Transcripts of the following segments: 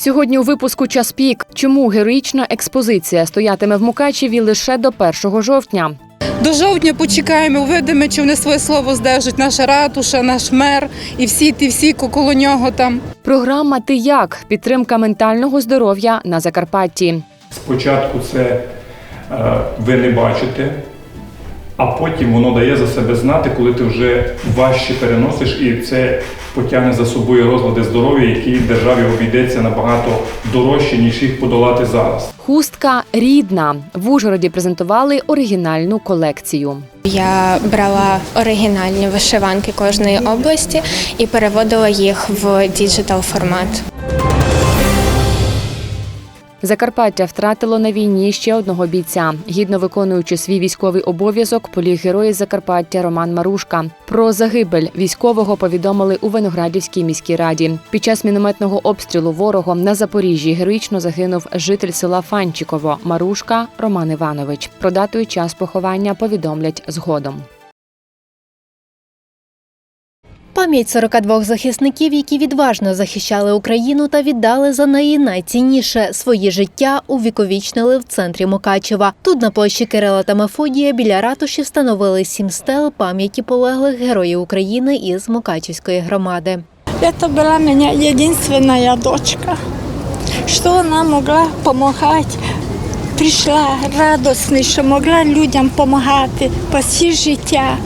Сьогодні у випуску час пік. Чому героїчна експозиція стоятиме в Мукачеві лише до 1 жовтня? До жовтня почекаємо, увидимо, чи вони своє слово здержать наша ратуша, наш мер і всі ті всі коло нього там. Програма Ти як підтримка ментального здоров'я на Закарпатті. Спочатку це е, ви не бачите, а потім воно дає за себе знати, коли ти вже важче переносиш, і це потягне за собою розлади здоров'я, які державі обійдеться набагато дорожче, ніж їх подолати зараз. Хустка рідна. В Ужгороді презентували оригінальну колекцію. Я брала оригінальні вишиванки кожної області і переводила їх в діджитал формат. Закарпаття втратило на війні ще одного бійця. Гідно виконуючи свій військовий обов'язок, поліг герой з Закарпаття Роман Марушка. Про загибель військового повідомили у Виноградівській міській раді. Під час мінометного обстрілу ворогом на Запоріжжі героїчно загинув житель села Фанчиково Марушка Роман Іванович. Про дату і час поховання повідомлять згодом. Пам'ять 42 захисників, які відважно захищали Україну та віддали за неї найцінніше свої життя, увіковічнили в центрі Мукачева. Тут на площі Кирила та Мефодія біля ратуші встановили сім стел пам'яті полеглих героїв України із Мукачевської громади. Была у меня единственная дочка. Что она могла помогать? Прийшла радостно, що могла людям допомагати по всі життя.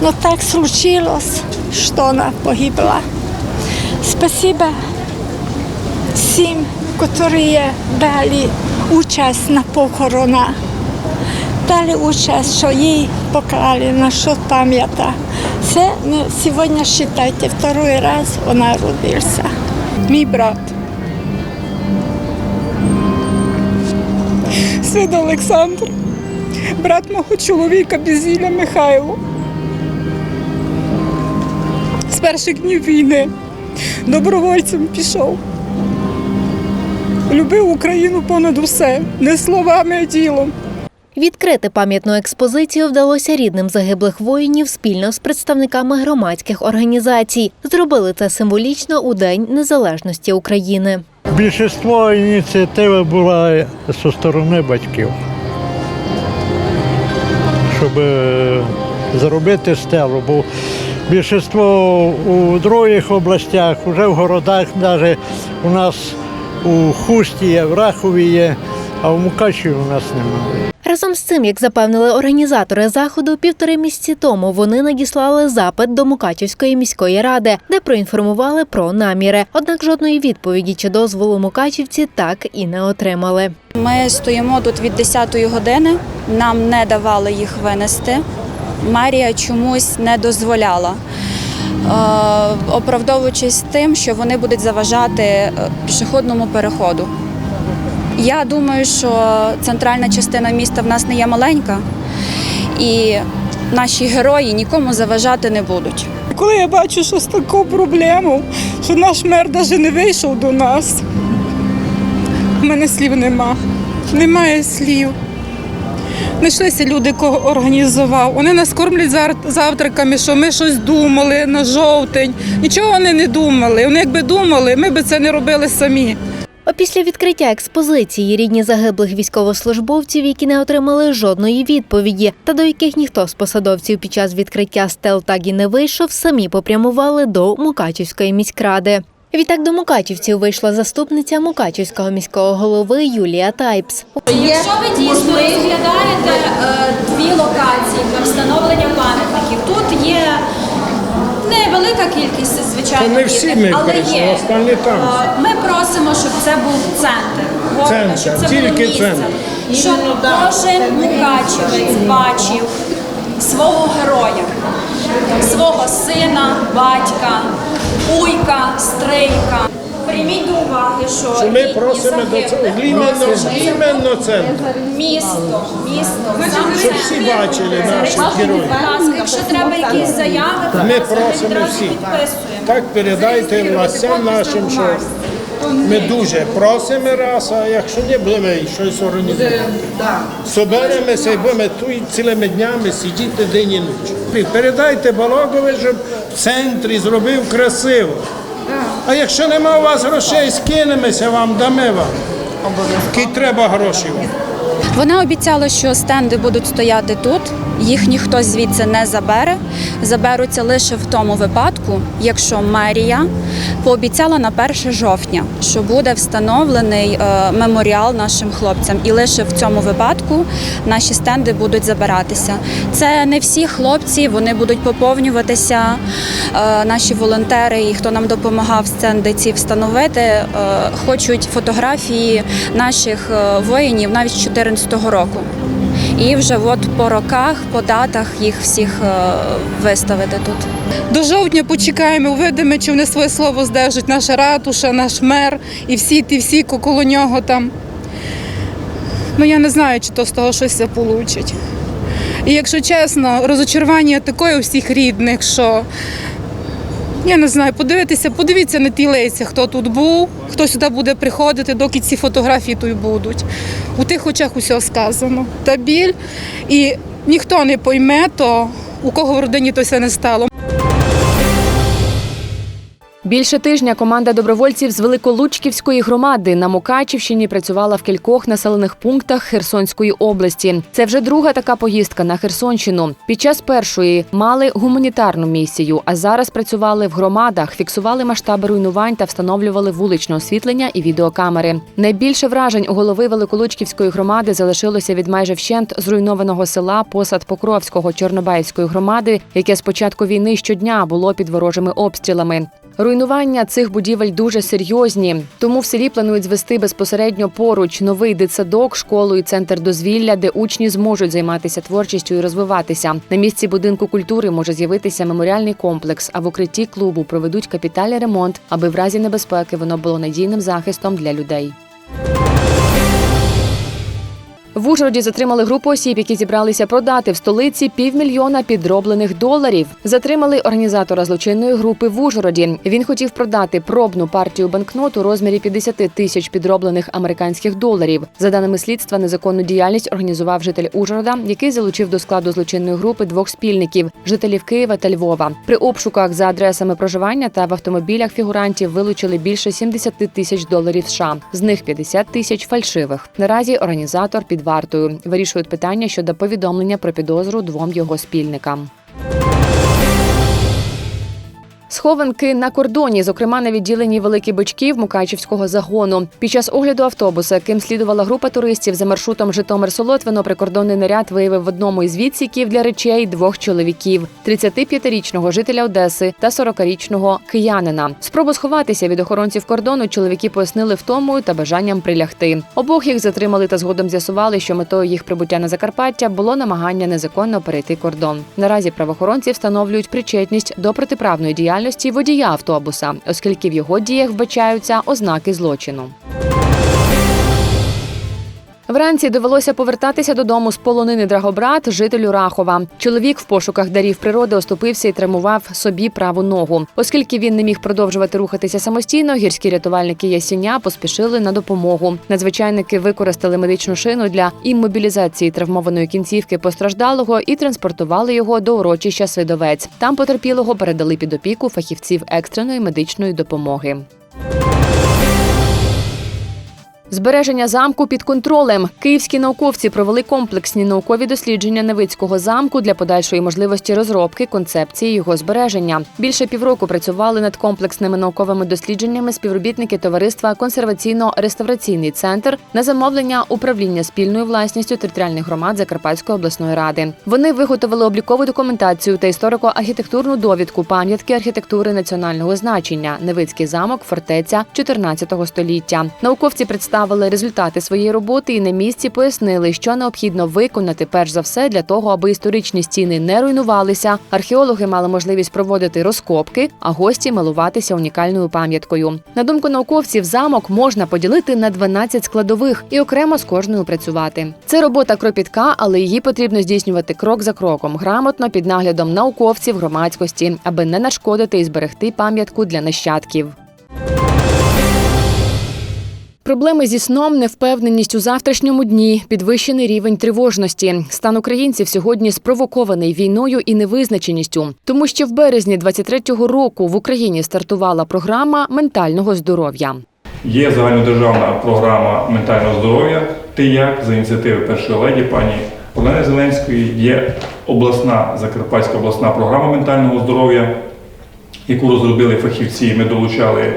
Но так случилось, що вона погибла. Спасибо всім, які дали участь на похоронах. Дали участь, що їй поклали на що пам'ята. Це ну, сьогодні, вважайте, второй раз вона родився. Мій брат. Свид Олександр, брат мого чоловіка Безіля Михайло. Перших днів війни добровольцем пішов. Любив Україну понад усе, не словами, а ділом. Відкрити пам'ятну експозицію вдалося рідним загиблих воїнів спільно з представниками громадських організацій. Зробили це символічно у День Незалежності України. Більшість ініціативи була зі сторони батьків, щоб е, зробити стелу, бо більшість у других областях, вже в городах, навіть у нас у Хусті є, в Рахові є, а в Мукачеві у нас немає. Разом з цим, як запевнили організатори заходу, півтори місяці тому вони надіслали запит до Мукачівської міської ради, де проінформували про наміри. Однак жодної відповіді чи дозволу мукачівці так і не отримали. Ми стоїмо тут від 10-ї години, нам не давали їх винести. Мерія чомусь не дозволяла, е, оправдовуючись тим, що вони будуть заважати е, пішохідному переходу. Я думаю, що центральна частина міста в нас не є маленька, і наші герої нікому заважати не будуть. Коли я бачу, що з таку проблему, що наш мер навіть не вийшов до нас, в мене слів нема. Немає слів. Знайшлися люди, кого організував. Вони нас кормлять завтраками, що ми щось думали на жовтень. Нічого вони не думали. Вони якби думали, ми б це не робили самі. Опісля відкриття експозиції рідні загиблих військовослужбовців, які не отримали жодної відповіді, та до яких ніхто з посадовців під час відкриття стел так і не вийшов, самі попрямували до Мукачівської міськради. Відтак до мукачівців вийшла заступниця Мукачівського міського голови Юлія Тайпс. Якщо ви дійсно розглядаєте е, дві локації для встановлення пам'ятників, тут є невелика кількість, звичайно, але є. Е, Ми просимо, щоб це був центр. города, Центр, це було місце, щоб кожен мукачевець бачив свого героя, свого сина, батька, уйка, стрийка. Прийміть до уваги, що Що ми просимо до цього іменно, центр, Місто, місто. щоб всі бачили наших героїв. Якщо треба якісь заяви, Ми просимо підписуємо. Так передайте властям нашим, що ми дуже просимо раз, а якщо не будемо щось організувати. Соберемося і будемо тут цілими днями сидіти день і ніч. Передайте Балогові, щоб в центрі зробив красиво. А якщо нема у вас грошей, скинемося вам, дамо вам. Які треба гроші вам. Вона обіцяла, що стенди будуть стояти тут, їх ніхто звідси не забере. Заберуться лише в тому випадку, якщо мерія пообіцяла на 1 жовтня, що буде встановлений е, меморіал нашим хлопцям. І лише в цьому випадку наші стенди будуть забиратися. Це не всі хлопці, вони будуть поповнюватися. Е, Наші волонтери і хто нам допомагав стенди ці встановити, е, хочуть фотографії наших воїнів навіть з 2014 року. І вже от по роках, по датах їх всіх е, виставити тут. До жовтня почекаємо, увидимо, чи вони своє слово здержать наша ратуша, наш мер і всі ті всі ко- коло нього там. Ну я не знаю, чи то з того щось получить. І якщо чесно, розочарування таке у всіх рідних, що я не знаю, подивитися, подивіться на ті лиця, хто тут був, хто сюди буде приходити, доки ці фотографії тут будуть. У тих очах усе сказано. Та біль. І ніхто не пойме, то у кого в родині то все не стало. Більше тижня команда добровольців з Великолучківської громади на Мукачівщині працювала в кількох населених пунктах Херсонської області. Це вже друга така поїздка на Херсонщину. Під час першої мали гуманітарну місію, а зараз працювали в громадах, фіксували масштаби руйнувань та встановлювали вуличне освітлення і відеокамери. Найбільше вражень у голови Великолучківської громади залишилося від майже вщент зруйнованого села Посад Покровського Чорнобаївської громади, яке з початку війни щодня було під ворожими обстрілами. Руйнування цих будівель дуже серйозні, тому в селі планують звести безпосередньо поруч новий дитсадок, школу і центр дозвілля, де учні зможуть займатися творчістю і розвиватися. На місці будинку культури може з'явитися меморіальний комплекс, а в укритті клубу проведуть капітальний ремонт, аби в разі небезпеки воно було надійним захистом для людей. В Ужгороді затримали групу осіб, які зібралися продати в столиці півмільйона підроблених доларів. Затримали організатора злочинної групи в Ужгороді. Він хотів продати пробну партію банкнот у розмірі 50 тисяч підроблених американських доларів. За даними слідства, незаконну діяльність організував житель Ужгорода, який залучив до складу злочинної групи двох спільників жителів Києва та Львова. При обшуках за адресами проживання та в автомобілях фігурантів вилучили більше 70 тисяч доларів США. З них 50 тисяч фальшивих. Наразі організатор під вартою вирішують питання щодо повідомлення про підозру двом його спільникам. Схованки на кордоні, зокрема на відділенні Великий Бичків Мукачівського загону. Під час огляду автобуса, яким слідувала група туристів за маршрутом Житомир-Солотвино, прикордонний наряд виявив в одному із відсіків для речей двох чоловіків: – 35-річного жителя Одеси та 40-річного киянина. Спробу сховатися від охоронців кордону чоловіки пояснили втомою та бажанням прилягти. Обох їх затримали та згодом з'ясували, що метою їх прибуття на Закарпаття було намагання незаконно перейти кордон. Наразі правоохоронці встановлюють причетність до протиправної діяльності водія автобуса, оскільки в його діях вбачаються ознаки злочину. Вранці довелося повертатися додому з полонини Драгобрат жителю Рахова. Чоловік в пошуках дарів природи оступився і травмував собі праву ногу. Оскільки він не міг продовжувати рухатися самостійно, гірські рятувальники Ясіня поспішили на допомогу. Надзвичайники використали медичну шину для іммобілізації травмованої кінцівки постраждалого і транспортували його до урочища Свидовець. Там потерпілого передали під опіку фахівців екстреної медичної допомоги. Збереження замку під контролем. Київські науковці провели комплексні наукові дослідження Невицького замку для подальшої можливості розробки концепції його збереження. Більше півроку працювали над комплексними науковими дослідженнями співробітники товариства Консерваційно-реставраційний центр на замовлення управління спільною власністю територіальних громад Закарпатської обласної ради. Вони виготовили облікову документацію та історико-архітектурну довідку пам'ятки архітектури національного значення Невицький замок, фортеця 14 століття. Науковці представили результати своєї роботи і на місці пояснили, що необхідно виконати перш за все для того, аби історичні стіни не руйнувалися. Археологи мали можливість проводити розкопки, а гості милуватися унікальною пам'яткою. На думку науковців, замок можна поділити на 12 складових і окремо з кожною працювати. Це робота кропітка, але її потрібно здійснювати крок за кроком, грамотно під наглядом науковців громадськості, аби не нашкодити і зберегти пам'ятку для нащадків. Проблеми зі сном, невпевненість у завтрашньому дні, підвищений рівень тривожності. Стан українців сьогодні спровокований війною і невизначеністю, тому що в березні 23-го року в Україні стартувала програма ментального здоров'я. Є загальнодержавна програма ментального здоров'я Ти як за ініціативи першої леді пані Олени Зеленської. Є обласна Закарпатська обласна програма ментального здоров'я, яку розробили фахівці. Ми долучали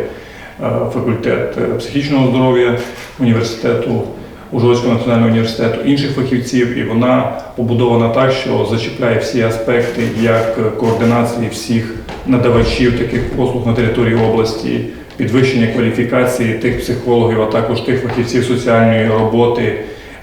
факультет е, психічного здоров'я університету. Ужгородського національного університету інших фахівців, і вона побудована так, що зачіпляє всі аспекти як координації всіх надавачів таких послуг на території області, підвищення кваліфікації тих психологів, а також тих фахівців соціальної роботи,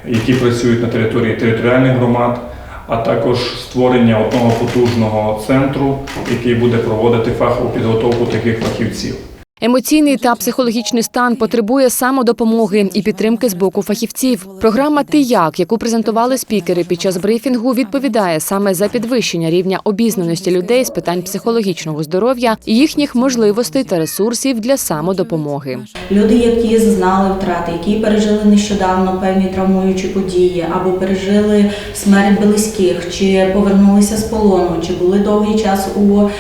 які працюють на території територіальних громад, а також створення одного потужного центру, який буде проводити фахову підготовку таких фахівців. Емоційний та психологічний стан потребує самодопомоги і підтримки з боку фахівців. Програма Ти як, яку презентували спікери під час брифінгу, відповідає саме за підвищення рівня обізнаності людей з питань психологічного здоров'я і їхніх можливостей та ресурсів для самодопомоги. Люди, які зазнали втрати, які пережили нещодавно певні травмуючі події, або пережили смерть близьких, чи повернулися з полону, чи були довгий час у е,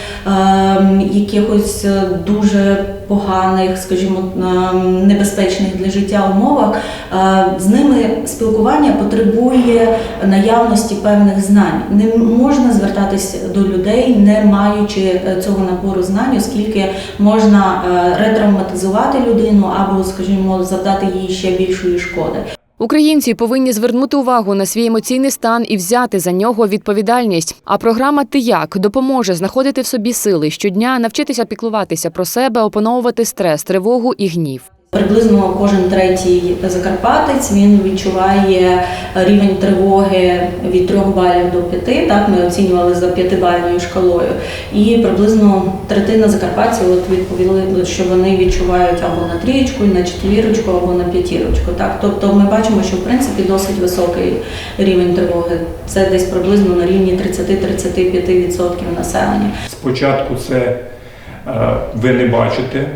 якихось дуже поганих, скажімо, е, небезпечних для життя умовах, е, з ними спілкування потребує наявності певних знань. Не можна звертатись до людей, не маючи е, цього набору знань, оскільки можна е, ретравматизувати людину або, скажімо, завдати їй ще більшої шкоди. Українці повинні звернути увагу на свій емоційний стан і взяти за нього відповідальність. А програма Ти як допоможе знаходити в собі сили щодня, навчитися піклуватися про себе, опановувати стрес, тривогу і гнів. Приблизно кожен третій закарпатець він відчуває рівень тривоги від 3 балів до 5, Так ми оцінювали за п'ятибальною шкалою. І приблизно третина закарпатців от відповіли, що вони відчувають або на трієчку, на четвірочку, або на п'ятірочку. Так, тобто ми бачимо, що в принципі досить високий рівень тривоги. Це десь приблизно на рівні 30-35% населення. Спочатку це е, ви не бачите,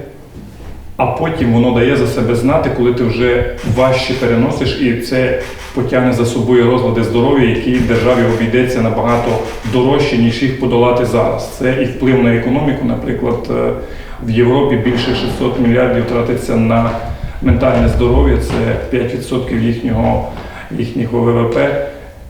а потім воно дає за себе знати, коли ти вже важче переносиш, і це потягне за собою розлади здоров'я, які державі обійдеться набагато дорожче, ніж їх подолати зараз. Це і вплив на економіку. Наприклад, е, в Європі більше 600 мільярдів тратиться на ментальне здоров'я, це 5% їхнього, їхнього ВВП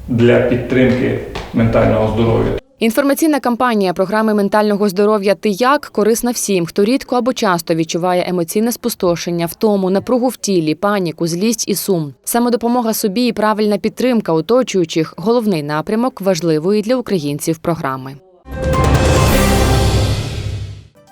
для підтримки ментального здоров'я. Інформаційна кампанія програми ментального здоров'я Ти як корисна всім, хто рідко або часто відчуває емоційне спустошення, втому, напругу в тілі, паніку, злість і сум. Самодопомога собі і правильна підтримка оточуючих головний напрямок важливої для українців програми.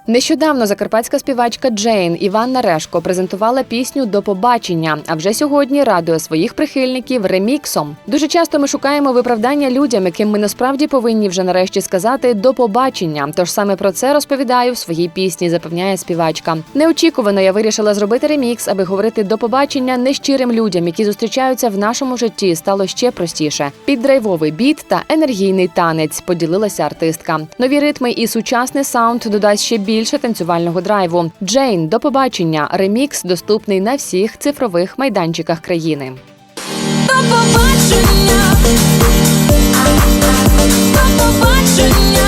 Нещодавно закарпатська співачка Джейн Іванна Решко презентувала пісню До побачення. А вже сьогодні радує своїх прихильників реміксом. Дуже часто ми шукаємо виправдання людям, яким ми насправді повинні вже нарешті сказати до побачення. Тож саме про це розповідаю в своїй пісні, запевняє співачка. Неочікувано я вирішила зробити ремікс, аби говорити до побачення нещирим людям, які зустрічаються в нашому житті. Стало ще простіше. Під драйвовий біт та енергійний танець поділилася артистка. Нові ритми і сучасний саунд додасть ще більше танцювального драйву. Джейн, до побачення. Ремікс доступний на всіх цифрових майданчиках країни. До побачення. До побачення.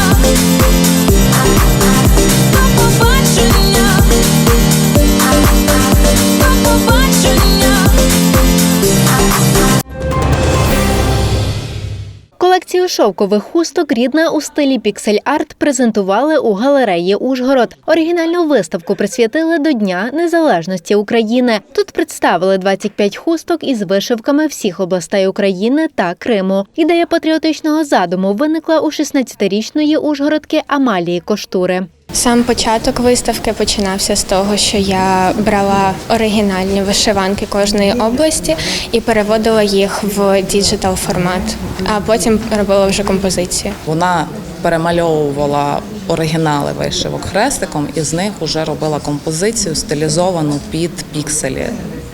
Шовкових хусток рідна у стилі піксель-арт презентували у галереї Ужгород. Оригінальну виставку присвятили до Дня Незалежності України. Тут представили 25 хусток із вишивками всіх областей України та Криму. Ідея патріотичного задуму виникла у 16-річної ужгородки Амалії Коштури. Сам початок виставки починався з того, що я брала оригінальні вишиванки кожної області і переводила їх в діджитал формат, а потім робила вже композиції. Вона перемальовувала оригінали вишивок хрестиком і з них вже робила композицію стилізовану під пікселі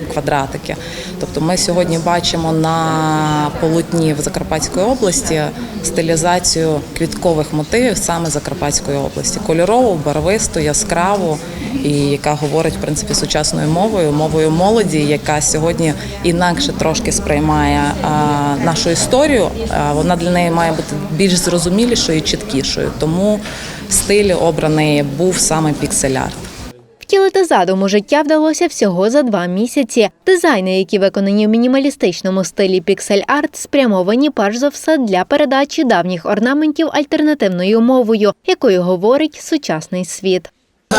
квадратики. Тобто ми сьогодні бачимо на полотні в Закарпатської області стилізацію квіткових мотивів саме Закарпатської області. Кольорову, барвисту, яскраву, і яка говорить в принципі сучасною мовою, мовою молоді, яка сьогодні інакше трошки сприймає нашу історію. Вона для неї має бути більш зрозумілішою і чіткішою. Тому стиль обраний був саме піксель-арт. Втілити задуму життя вдалося всього за два місяці. Дизайни, які виконані в мінімалістичному стилі піксель-арт, спрямовані перш за все для передачі давніх орнаментів альтернативною мовою, якою говорить сучасний світ.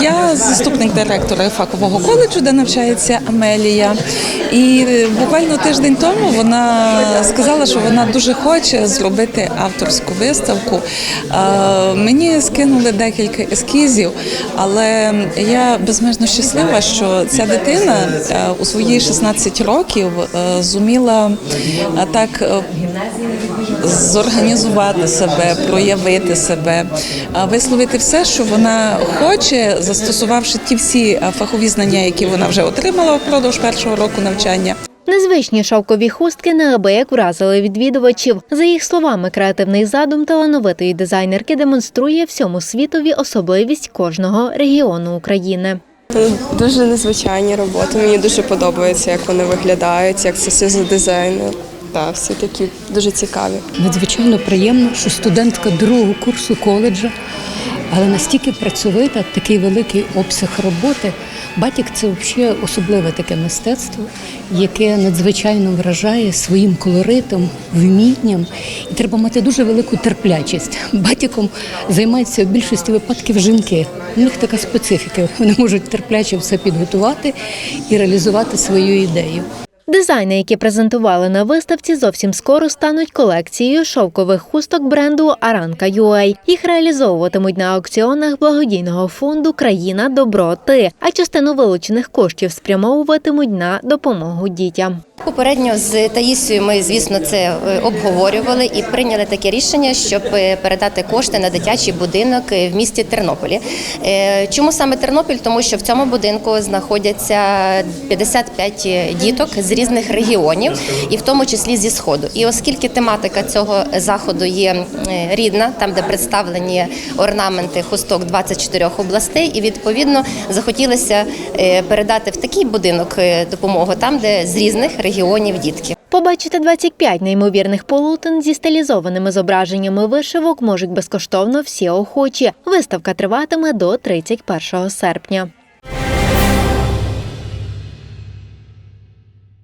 Я заступник директора фахового коледжу, де навчається Амелія. І е, буквально тиждень тому вона сказала, що вона дуже хоче зробити авторську виставку. Мені скинули декілька ескізів, але я безмежно щаслива, що ця дитина е, у свої 16 років е, зуміла так зорганізувати себе, проявити себе, висловити все, що вона хоче, застосувавши ті всі фахові знання, які вона вже отримала впродовж першого року навчання. Незвичні шовкові хустки неабияк вразили відвідувачів. За їх словами, креативний задум талановитої дизайнерки демонструє всьому світові особливість кожного регіону України. Дуже незвичайні роботи. Мені дуже подобається, як вони виглядають, як це все за дизайни. Так, всі такі дуже цікаві. Надзвичайно приємно, що студентка другого курсу коледжа, але настільки працьовита, такий великий обсяг роботи. Батік це взагалі особливе таке мистецтво, яке надзвичайно вражає своїм колоритом, вмінням. І треба мати дуже велику терплячість. Батіком займаються в більшості випадків жінки. У них така специфіка. Вони можуть терпляче все підготувати і реалізувати свою ідею. Дизайни, які презентували на виставці, зовсім скоро стануть колекцією шовкових хусток бренду Аранка UA. Їх реалізовуватимуть на аукціонах благодійного фонду Країна добро ти, а частину вилучених коштів спрямовуватимуть на допомогу дітям. Попередньо з Таїсією ми, звісно, це е, обговорювали і прийняли таке рішення, щоб е, передати кошти на дитячий будинок е, в місті Тернополі. Чому саме Тернопіль? Тому що в цьому будинку знаходяться 55 діток з різних регіонів, і в тому числі зі сходу. І оскільки тематика цього заходу є рідна, там де представлені орнаменти хусток 24 областей, і відповідно захотілося е, передати в такий будинок е, допомогу там, де з різних регіонів дітки. Побачити 25 неймовірних полотен зі стилізованими зображеннями вишивок можуть безкоштовно всі охочі. Виставка триватиме до 31 серпня.